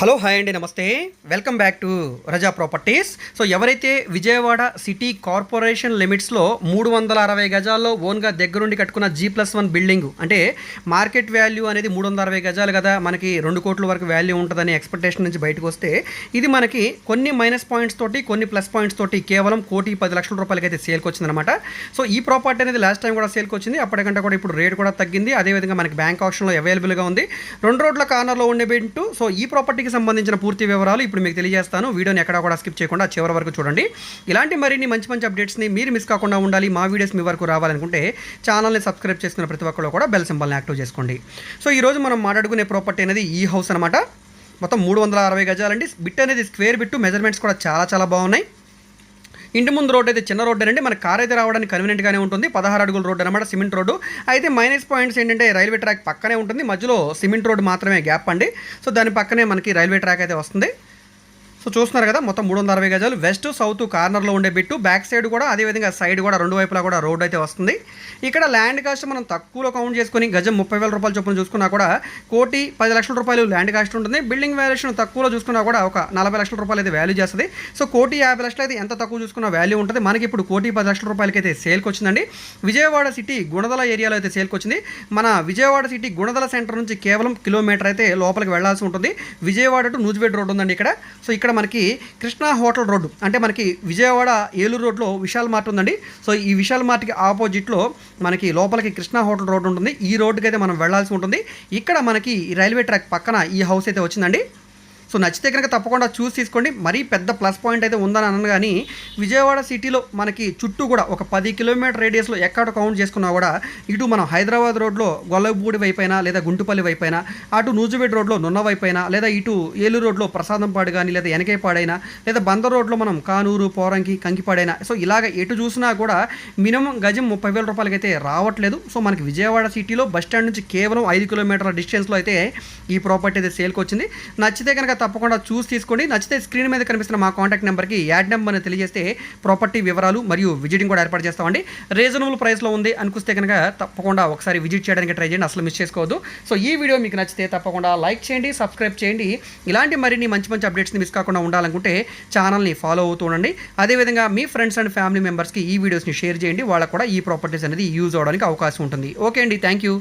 Hello hi అండి నమస్తే. Welcome back to Raza properties so ఎవరైతే విజయవాడ సిటీ కార్పొరేషన్ లిమిట్స్లో మూడు వందల అరవై గజాల్లో ఓన్గా దగ్గరుండి కట్టుకున్న జీ ప్లస్ వన్ బిల్డింగ్ అంటే మార్కెట్ వాల్యూ అనేది మూడు వందల అరవై గజాలు కదా మనకి రెండు కోట్ల వరకు వాల్యూ ఉంటుందని ఎక్స్పెక్టేషన్ నుంచి బయటకు వస్తే ఇది మనకి కొన్ని మైనస్ పాయింట్స్ తోటి కొన్ని ప్లస్ పాయింట్స్ తోటి కేవలం కోటి పది లక్షల రూపాయలకి అయితే సేల్కి వచ్చిందనమాట. సో ఈ ప్రాపర్టీ అనేది లాస్ట్ టైం కూడా సేల్కి వచ్చింది అప్పటికంటే కూడా ఇప్పుడు రేట్ కూడా తగ్గింది. అదేవిధంగా మనకి బ్యాంక్ ఆప్షన్లో అవైలబుల్గా ఉంది. రెండు రోడ్ల కార్నర్లో ఉండే బింటూ సో ఈ ప్రాపర్టీకి సంబంధించిన పూర్తి వివరాలు ఇప్పుడు మీకు తెలియజేస్తాను. వీడియోని ఎక్కడా కూడా స్కిప్ చేయకుండా చివరి వరకు చూడండి. ఇలాంటి మరిన్ని మంచి మంచి అప్డేట్స్ని మీరు మిస్ కాకుండా ఉండాలి. మా వీడియోస్ మీ వరకు రావాలనుకుంటే ఛానల్ని సబ్స్క్రైబ్ చేసుకున్న ప్రతి ఒక్కరు కూడా బెల్ సింబల్ని యాక్టివ్ చేసుకోండి. సో ఈరోజు మనం మాట్లాడుకునే ప్రాపర్టీ అనేది ఈ హౌస్ అనమాట మొత్తం మూడు వందల అరవై గజాలండి. బిట్ అనేది స్క్వేర్ బిట్టు మెజర్మెంట్స్ కూడా చాలా చాలా బాగున్నాయి. ఇంటి ముందు రోడ్ అయితే చిన్న రోడ్ అండి మన కార్ అయితే రావడానికి కన్వీనియంట్గానే ఉంటుంది. పదహారు అడుగుల రోడ్ అనమాట సిమెంట్ రోడ్డు. అయితే మైనస్ పాయింట్స్ ఏంటంటే రైల్వే ట్రాక్ పక్కనే ఉంటుంది. మధ్యలో సిమెంట్ రోడ్ మాత్రమే గ్యాప్ అండి. సో దాని పక్కనే మనకి రైల్వే ట్రాక్ అయితే వస్తుంది. సో చూస్తున్నారు కదా మొత్తం మూడు వందల అరవై గజాలు. వెస్ట్ సౌత్ కార్నర్లో ఉండే బిట్టు. బ్యాక్ సైడ్ కూడా అదేవిధంగా సైడ్ కూడా రెండు వైపులా కూడా రోడ్ అయితే వస్తుంది. ఇక్కడ ల్యాండ్ కాస్ట్ మనం తక్కువలో కౌంట్ చేసుకొని గజం ముప్పై వేల రూపాయలు చొప్పున చూసుకున్నా కూడా కోటి పది లక్షల రూపాయలు ల్యాండ్ కాస్ట్ ఉంటుంది. బిల్డింగ్ వాల్యుయేషన్ తక్కువలో చూసుకున్నా కూడా ఒక నలభై లక్షల రూపాయలు అయితే వాల్యూ చేస్తుంది. సో కోటి యాభై లక్షలు అయితే ఎంత తక్కువ చూసుకున్న వాల్యూ ఉంటుంది. మనకి ఇప్పుడు కోటి పది లక్షల రూపాయలకి అయితే సేల్కి వచ్చిందండి. విజయవాడ సిటీ గుణదల ఏరియాలో అయితే సేల్కి వచ్చింది. మన విజయవాడ సిటీ గుణదల సెంటర్ నుంచి కేవలం కిలోమీటర్ అయితే లోపలికి వెళ్ళాల్సి ఉంటుంది. విజయవాడ టు నూజివేడ్ రోడ్ ఉందండి ఇక్కడ. సో ఇక్కడ ఇక్కడ మనకి కృష్ణా హోటల్ రోడ్డు అంటే మనకి విజయవాడ ఏలూరు రోడ్లో విశాల్ మార్ట్ ఉందండి. సో ఈ విశాల్ మార్ట్కి ఆపోజిట్లో మనకి లోపలికి కృష్ణా హోటల్ రోడ్డు ఉంటుంది. ఈ రోడ్డుకి అయితే మనం వెళ్ళాల్సి ఉంటుంది. ఇక్కడ మనకి రైల్వే ట్రాక్ పక్కన ఈ హౌస్ అయితే వచ్చిందండి. సో నచ్చితే కనుక తప్పకుండా చూసి తీసుకోండి. మరీ పెద్ద ప్లస్ పాయింట్ అయితే ఉందని అన్నాను కానీ విజయవాడ సిటీలో మనకి చుట్టూ కూడా ఒక పది కిలోమీటర్ రేడియస్లో ఎక్కడ కౌంట్ చేసుకున్నా కూడా ఇటు మనం హైదరాబాద్ రోడ్లో గొల్లబూడి వైపైనా లేదా గుంటుపల్లి వైపైనా అటు నూజివేడ్ రోడ్లో నున్న వైపైనా లేదా ఇటు ఏలూరు రోడ్లో ప్రసాదంపాడు కానీ లేదా ఎనకేపాడైనా లేదా బందర్ రోడ్లో మనం కానూరు పోరంకి కంకిపాడైనా సో ఇలాగ ఎటు చూసినా కూడా మినిమం గజం ముప్పై వేల రూపాయలకి అయితే రావట్లేదు. సో మనకి విజయవాడ సిటీలో బస్ స్టాండ్ నుంచి కేవలం ఐదు కిలోమీటర్ల డిస్టెన్స్లో అయితే ఈ ప్రాపర్టీ అయితే సేల్కి వచ్చింది నచ్చితే కనుక తప్పకుండా చూసి తీసుకోండి. నచ్చితే స్క్రీన్ మీద కనిపిస్తున్న మా కాంటాక్ట్ నెంబర్కి యాడ్ నెంబర్ని తెలియజేస్తే ప్రాపర్టీ వివరాలు మరియు విజిటింగ్ కూడా ఏర్పాటు చేస్తామండి. రీజనబుల్ ప్రైస్లో ఉంది అనుకుంటే కనుక తప్పకుండా ఒకసారి విజిట్ చేయడానికి ట్రై చేయండి. అసలు మిస్ చేసుకోవద్దు. సో ఈ వీడియో మీకు నచ్చితే తప్పకుండా లైక్ చేయండి సబ్స్క్రైబ్ చేయండి. ఇలాంటి మరిన్ని మంచి మంచి అప్డేట్స్ని మిస్ కాకుండా ఉండాలనుకుంటే ఛానల్ని ఫాలో అవుతూ ఉండండి. అదేవిధంగా మీ ఫ్రెండ్స్ అండ్ ఫ్యామిలీ మెంబర్స్కి ఈ వీడియోస్ని షేర్ చేయండి. వాళ్ళకు కూడా ఈ ప్రాపర్టీస్ అనేది యూజ్ అవడానికి అవకాశం ఉంటుంది. ఓకే అండి. Thank you